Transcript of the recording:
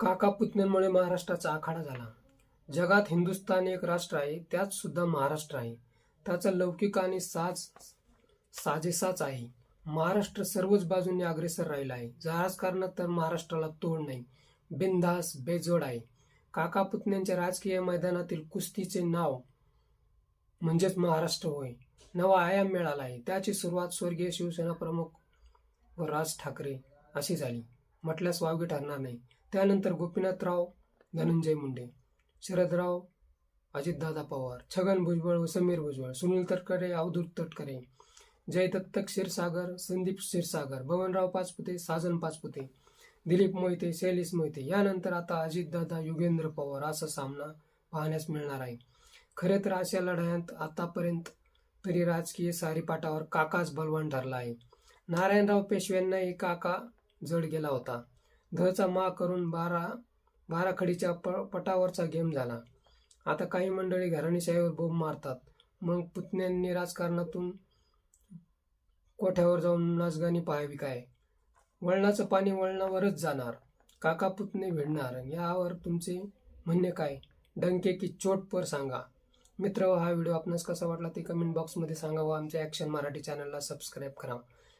काका पुतण्यांमुळे महाराष्ट्राचा आखाडा झाला. जगात हिंदुस्थान एक राष्ट्र आहे त्यात सुद्धा महाराष्ट्र आहे. त्याचा लौकिक आणि साज साजेसाच आहे. महाराष्ट्र सर्वच बाजूंनी अग्रेसर राहिला आहे. राजकारणात तर महाराष्ट्राला तोड नाही. बिनधास बेजोड आहे. काका पुतण्यांच्या राजकीय मैदानातील कुस्तीचे नाव म्हणजेच महाराष्ट्र होय. नवा आयाम मिळाला आहे. त्याची सुरुवात स्वर्गीय शिवसेना प्रमुख व राज ठाकरे अशी झाली. म्हटल्यास वावगे ठरणार नाही. त्यानंतर गोपीनाथराव धनंजय मुंडे शरदराव अजितदादा पवार छगन भुजबळ व समीर भुजबळ सुनील तटकरे अवधूत तटकरे जयदत्त क्षीरसागर संदीप क्षीरसागर भवनराव पाचपुते साजन पाचपुते दिलीप मोहिते शैलेश मोहिते यानंतर आता अजितदादा युगेंद्र पवार असा सामना पाहण्यास मिळणार आहे. खरे तर अशा लढायांत आतापर्यंत तरी राजकीय सारीपाटावर काकाच बलवान ठरला आहे. नारायणराव पेशव्यांनाही काका जड गेला होता. धचा मा करून बारा बाराखडीच्या प पटावरचा गेम झाला. आता काही मंडळी घराणीशाहीवर बोंब मारतात. मग पुतण्यांनी राजकारणातून कोठ्यावर जाऊन नाचगाणी पाहावी काय? वळणाचं पाणी वळणावरच जाणार. काका पुतणे भिडणार. यावर तुमचे म्हणणे काय? डंके की चोट पर सांगा. मित्र हा व्हिडिओ आपणास कसा वाटला ते कमेंट बॉक्समध्ये सांगा व आमच्या ॲक्शन मराठी चॅनलला सबस्क्राईब करा.